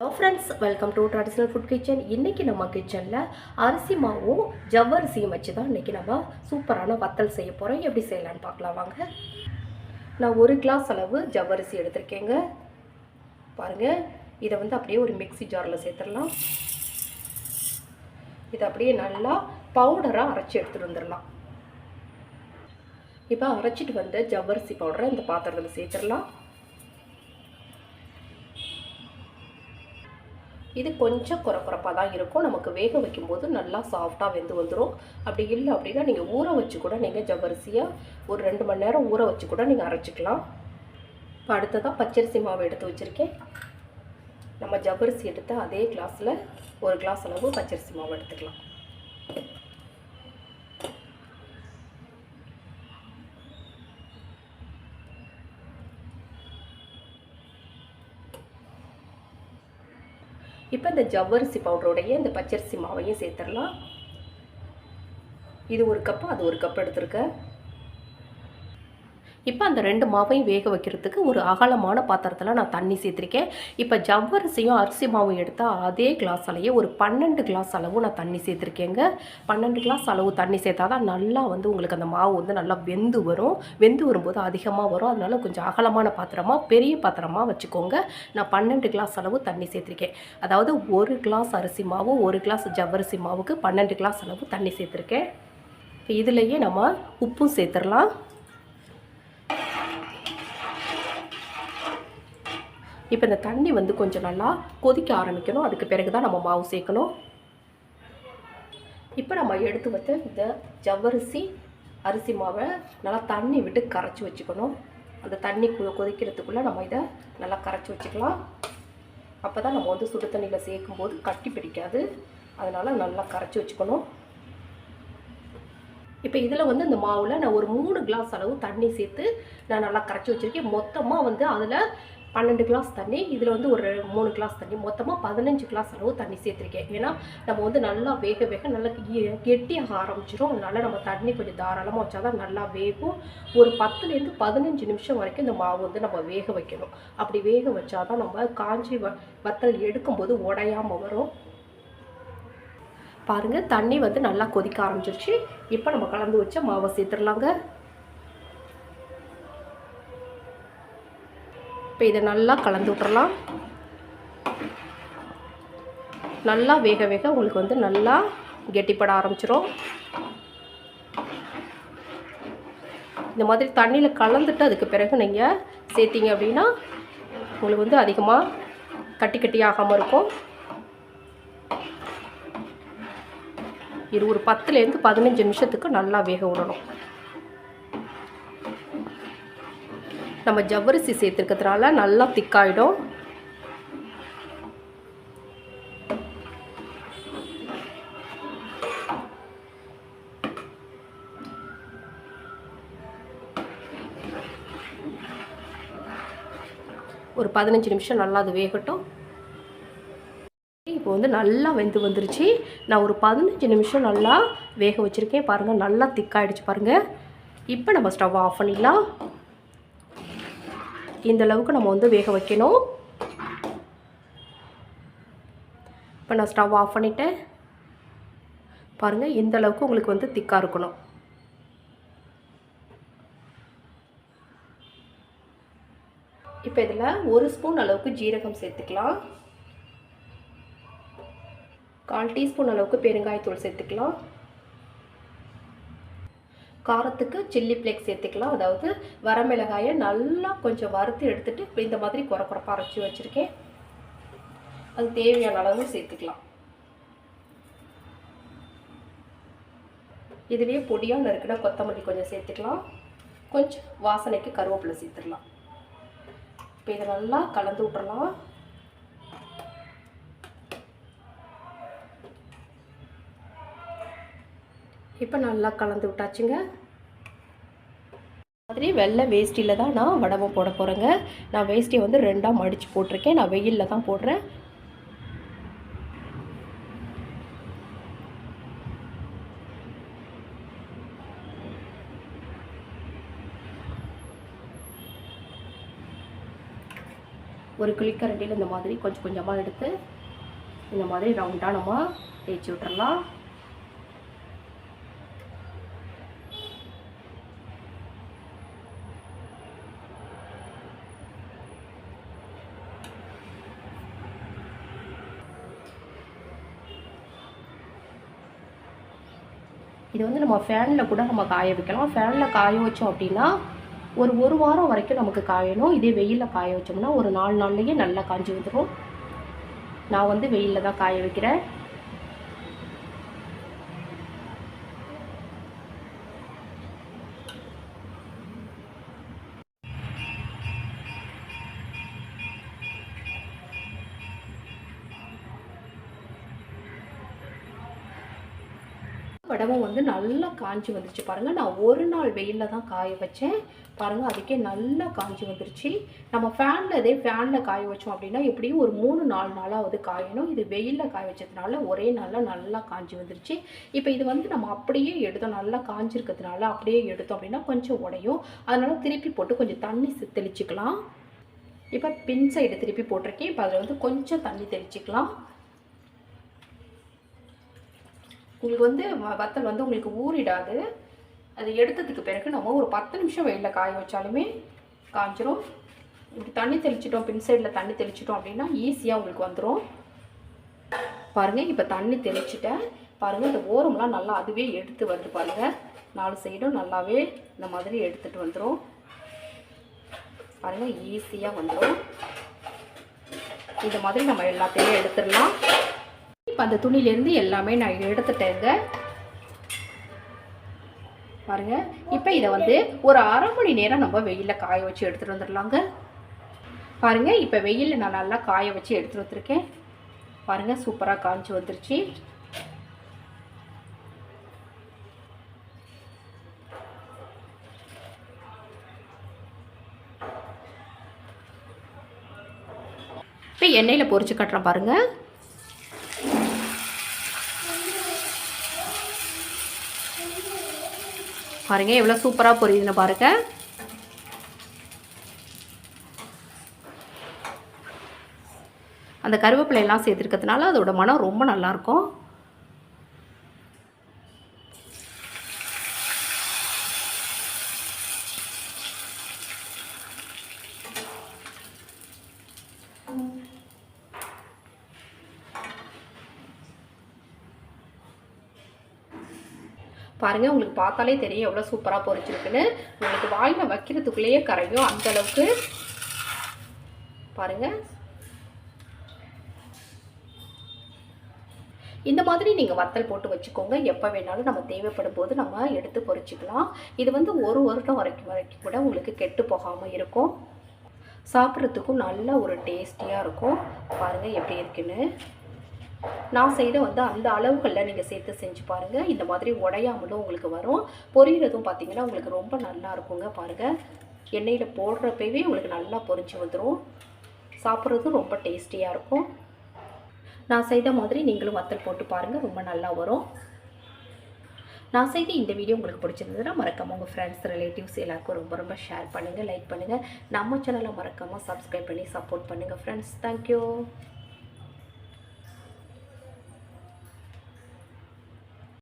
Hello friends welcome to traditional food kitchen இன்றைக்கி நம்ம கிச்சனில் அரிசி மாவும் ஜவ்வரிசியும் வச்சு தான் இன்றைக்கி நம்ம சூப்பரான வத்தல் செய்ய போகிறோம் எப்படி செய்யலான்னு பார்க்கலாம் வாங்க. நான் ஒரு கிளாஸ் அளவு ஜவ்வரிசி எடுத்திருக்கேங்க. பாருங்கள் இதை வந்து அப்படியே ஒரு மிக்ஸி ஜாரில் சேர்த்துடலாம். இதை அப்படியே நல்லா பவுடராக அரைச்சி எடுத்துகிட்டு வந்துடலாம். இப்போ அரைச்சிட்டு வந்த ஜவ்வரிசி பவுடரை இந்த பாத்திரத்தில் சேர்த்துடலாம். இது கொஞ்சம் குறக்குறப்பாக தான் இருக்கும். நமக்கு வேக வைக்கும்போது நல்லா சாஃப்டாக வெந்து வந்துடும் அப்படி இல்லை அப்படின்னா நீங்கள் ஊற வச்சு கூட நீங்கள் ஜவ்வரிசியாக ஒரு ரெண்டு மணி நேரம் ஊற வச்சு கூட நீங்கள் அரைச்சிக்கலாம். இப்போ அடுத்ததாக பச்சரிசி மாவு எடுத்து வச்சுருக்கேன். நம்ம ஜவ்வரிசி எடுத்து அதே கிளாஸில் ஒரு கிளாஸ் அளவு பச்சரிசி மாவு எடுத்துக்கலாம். இப்போ இந்த ஜவ்வரிசி பவுடருடைய இந்த பச்சரிசி மாவையும் சேர்த்துடலாம். இது ஒரு கப்பு அது ஒரு கப் எடுத்துருக்கேன். இப்போ அந்த ரெண்டு மாவையும் வேக வைக்கிறதுக்கு ஒரு அகலமான பாத்திரத்தில் நான் தண்ணி சேர்த்துருக்கேன். இப்போ ஜவ்வரிசியும் அரிசி மாவும் எடுத்தால் அதே கிளாஸ் அளவு ஒரு பன்னெண்டு கிளாஸ் அளவு நான் தண்ணி சேர்த்துருக்கேங்க. பன்னெண்டு கிளாஸ் அளவு தண்ணி சேர்த்தா தான் நல்லா வந்து உங்களுக்கு அந்த மாவு வந்து நல்லா வெந்து வரும். வெந்து வரும்போது அதிகமாக வரும். அதனால கொஞ்சம் அகலமான பாத்திரமாக பெரிய பாத்திரமாக வச்சுக்கோங்க. நான் பன்னெண்டு கிளாஸ் அளவு தண்ணி சேர்த்துருக்கேன். அதாவது ஒரு கிளாஸ் அரிசி மாவு ஒரு கிளாஸ் ஜவ்வரிசி மாவுக்கு பன்னெண்டு கிளாஸ் அளவு தண்ணி சேர்த்துருக்கேன். இப்போ இதுலேயே நம்ம உப்பும் சேர்த்துடலாம் இப்போ இந்த தண்ணி வந்து கொஞ்சம் நல்லா கொதிக்க ஆரம்பிக்கணும். அதுக்கு பிறகு தான் நம்ம மாவு சேர்க்கணும். இப்போ நம்ம எடுத்து வச்ச இந்த ஜவ்வரிசி அரிசி மாவை நல்லா தண்ணி விட்டு கரைச்சி வச்சுக்கணும். அந்த தண்ணி கொ கொதிக்கிறதுக்குள்ளே நம்ம இதை நல்லா கரைச்சி வச்சுக்கலாம். அப்போ தான் நம்ம வந்து சுடு தண்ணியில் சேர்க்கும்போது கட்டி பிடிக்காது. அதனால் நல்லா கரைச்சி வச்சுக்கணும். இப்போ இதில் வந்து இந்த மாவில் நான் ஒரு மூணு கிளாஸ் அளவு தண்ணி சேர்த்து நான் நல்லா கரைச்சி வச்சுருக்கேன். மொத்தமாக வந்து அதில் பன்னெண்டு கிளாஸ் தண்ணி இதில் வந்து ஒரு மூணு கிளாஸ் தண்ணி. மொத்தமாக பதினஞ்சு கிளாஸ் அளவு தண்ணி சேர்த்துருக்கேன். ஏன்னா நம்ம வந்து நல்லா வேக வேக நல்லா கெட்டியாக ஆரம்பிச்சிடும் அதனால் நம்ம தண்ணி கொஞ்சம் தாராளமாக வச்சா தான் நல்லா வேகும். ஒரு பத்துலேருந்து பதினஞ்சு நிமிஷம் வரைக்கும் இந்த மாவு வந்து நம்ம வேக வைக்கணும். அப்படி வேக வச்சா தான் நம்ம காஞ்சி வ வத்தல் எடுக்கும்போது உடையாமல் வரும். பாருங்கள் தண்ணி வந்து நல்லா கொதிக்க ஆரம்பிச்சிருச்சு. இப்போ நம்ம கலந்து வச்ச மாவை சேர்த்துடலாங்க. இப்போ இதை நல்லா கலந்து விட்டுறலாம். நல்லா வேக வேக உங்களுக்கு வந்து நல்லா கெட்டிப்பட ஆரம்பிச்சிரும். இந்த மாதிரி தண்ணியில் கலந்துட்டு அதுக்கு பிறகு நீங்கள் சேர்த்திங்க அப்படின்னா உங்களுக்கு வந்து அதிகமாக கட்டி கட்டி ஆகாமல் இருக்கும். இது ஒரு பத்துலேருந்து பதினஞ்சு நிமிஷத்துக்கு நல்லா வேக விடணும். நம்ம ஜவ்வரிசி சேர்த்துருக்கிறதுனால நல்லா திக்காயிடும். ஒரு பதினஞ்சு நிமிஷம் நல்லா அது வேகட்டும். இப்போ வந்து நல்லா வெந்து வந்துருச்சு. நான் ஒரு பதினஞ்சு நிமிஷம் நல்லா வேக வச்சுருக்கேன். பாருங்கள் நல்லா திக்காயிடுச்சு பாருங்கள் இப்போ நம்ம ஸ்டவ் ஆஃப் பண்ணிடலாம். இந்தளவுக்கு நம்ம வந்து வேக வைக்கணும். இப்போ நான் ஸ்டவ் ஆஃப் பண்ணிட்டேன். பாருங்கள் இந்த அளவுக்கு உங்களுக்கு வந்து திக்காக இருக்கணும். இப்போ இதில் ஒரு ஸ்பூன் அளவுக்கு ஜீரகம் சேர்த்துக்கலாம். கால் டீஸ்பூன் அளவுக்கு பெருங்காயத்தூள் சேர்த்துக்கலாம். காரத்துக்கு சில்லி ஃப்ளேக்ஸ் சேர்த்துக்கலாம். அதாவது வரமிளகாயை நல்லா கொஞ்சம் வறுத்து எடுத்துகிட்டு இந்த மாதிரி குறை குறைப்பாக அரைச்சி வச்சுருக்கேன். அது தேவையான அளவு சேர்த்துக்கலாம். இதுலேயே பொடியாக நறுக்கினா கொத்தமல்லி கொஞ்சம் சேர்த்துக்கலாம். கொஞ்சம் வாசனைக்கு கருவேப்பிலை சேர்த்துடலாம். இப்போ இதை நல்லா கலந்து விட்டுறலாம். இப்போ நல்லா கலந்து விட்டாச்சுங்க. மாதிரி வெள்ளை வேஷ்டியில் தான் நான் வடவை போட போகிறேங்க நான் வேஷ்டியை வந்து ரெண்டாக மடித்து போட்டிருக்கேன். நான் வெயிலில் தான் போடுறேன். ஒரு குளிக்கரண்டியில் இந்த மாதிரி கொஞ்சம் கொஞ்சமாக எடுத்து இந்த மாதிரி ரவுண்டாக நம்ம தேய்ச்சி விட்டுறலாம். இது வந்து நம்ம ஃபேனில் கூட நம்ம காய வைக்கலாம். ஃபேனில் காய வச்சோம் அப்படின்னா ஒரு ஒரு வாரம் வரைக்கும் நமக்கு காயணும். இதே வெயிலில் காய வச்சோம்னா ஒரு நாலு நாள்லேயே நல்லா காஞ்சி வந்துடும் நான் வந்து வெயிலில் தான் காய வைக்கிறேன். படமும் வந்து நல்லா காஞ்சி வந்துருச்சு. பாருங்கள் நான் ஒரு நாள் வெயிலில் தான் காய வச்சேன். பாருங்கள் அதுக்கே நல்லா காஞ்சி வந்துருச்சு. நம்ம ஃபேனில் இதே ஃபேனில் காய வச்சோம் அப்படின்னா எப்படியும் ஒரு மூணு நாலு நாளாவது காயணும். இது வெயிலில் காய வச்சதுனால ஒரே நாளில் நல்லா காஞ்சி வந்துருச்சு. இப்போ இது வந்து நம்ம அப்படியே எடுத்தோம். நல்லா காஞ்சிருக்கிறதுனால அப்படியே எடுத்தோம் அப்படின்னா கொஞ்சம் உடையும். அதனால் திருப்பி போட்டு கொஞ்சம் தண்ணி தெளிச்சிக்கலாம். இப்போ பின் சைடு திருப்பி போட்டிருக்கேன். இப்போ அதில் வந்து கொஞ்சம் தண்ணி தெளிச்சிக்கலாம். உங்களுக்கு வந்து வ- வத்தல் வந்து உங்களுக்கு ஊறிடாது. அது எடுத்ததுக்கு பிறகு நம்ம ஒரு பத்து நிமிஷம் வெயிலில் காய வச்சாலுமே காய்ச்சிரும் இப்படி தண்ணி தெளிச்சிட்டோம் பின் சைடில் தண்ணி தெளிச்சிட்டோம் அப்படின்னா ஈஸியாக உங்களுக்கு வந்துடும் பாருங்கள் இப்போ தண்ணி தெளிச்சிட்டேன். பாருங்கள் இந்த ஓரம்லாம் நல்லா அதுவே எடுத்து வருது பாருங்கள் நாலு சைடும் நல்லாவே இந்த மாதிரி எடுத்துகிட்டு வந்துடும் பாருங்கள் ஈஸியாக வந்துடும் இந்த மாதிரி நம்ம எல்லாத்தையும் எடுத்துடலாம். இப்போ அந்த துணியிலேருந்து எல்லாமே நான் எடுத்துட்டேங்க. பாருங்க. இப்போ இதை வந்து ஒரு அரை மணி நேரம் நம்ம வெயிலில் காய வச்சு எடுத்துகிட்டு வந்துடலாங்க பாருங்க. இப்போ வெயிலில் நான் நல்லா காய வச்சு எடுத்துகிட்டு வந்திருக்கேன். பாருங்க. சூப்பராக காய்ச்சி வந்துருச்சு. இப்போ எண்ணெயில் பொறிச்சு கட்டுறேன் பாருங்கள் பாருங்க எவ்வளோ சூப்பராக பொரியுதுன்னு பாருங்க. அந்த கருவேப்பிலை எல்லாம் சேர்த்துருக்கிறதுனால அதோட மனம் ரொம்ப நல்லாயிருக்கும் பாருங்கள் உங்களுக்கு பார்த்தாலே தெரியும் எவ்வளோ சூப்பராக பொறிச்சிருக்குன்னு உங்களுக்கு வாயில் வைக்கிறதுக்குள்ளேயே கரையும் அந்த அளவுக்கு. பாருங்கள் இந்த மாதிரி நீங்கள் வத்தல் போட்டு வச்சுக்கோங்க. எப்போ வேணாலும் நம்ம தேவைப்படும் போது நம்ம எடுத்து பொறிச்சிக்கலாம் இது வந்து ஒரு வருடம் வரைக்கும் வரைக்கும் கூட உங்களுக்கு கெட்டு போகாமல் இருக்கும். சாப்பிட்றதுக்கும் நல்ல ஒரு டேஸ்டியாக இருக்கும். பாருங்கள் எப்படி இருக்குன்னு. நான் செய்த வந்து அந்த அளவுகளில் நீங்கள் சேர்த்து செஞ்சு பாருங்கள் இந்த மாதிரி உடையாமலும் உங்களுக்கு வரும். பொரியிறதும் பார்த்தீங்கன்னா உங்களுக்கு ரொம்ப நல்லா இருக்குங்க பாருங்கள் எண்ணெயில் போடுறப்பவே உங்களுக்கு நல்லா பொரிஞ்சு வந்துடும் சாப்பிட்றதும் ரொம்ப டேஸ்டியாக இருக்கும். நான் செய்த மாதிரி நீங்களும் வத்தல் போட்டு பாருங்கள் ரொம்ப நல்லா வரும். நான் செய்த இந்த வீடியோ உங்களுக்கு பிடிச்சிருந்ததுன்னா மறக்காமல் உங்கள் ஃப்ரெண்ட்ஸ் ரிலேட்டிவ்ஸ் எல்லாருக்கும் ரொம்ப ரொம்ப ஷேர் பண்ணுங்கள் லைக் பண்ணுங்கள் நம்ம சேனலை மறக்காமல் சப்ஸ்கிரைப் பண்ணி சப்போர்ட் பண்ணுங்கள் ஃப்ரெண்ட்ஸ் தேங்க்யூ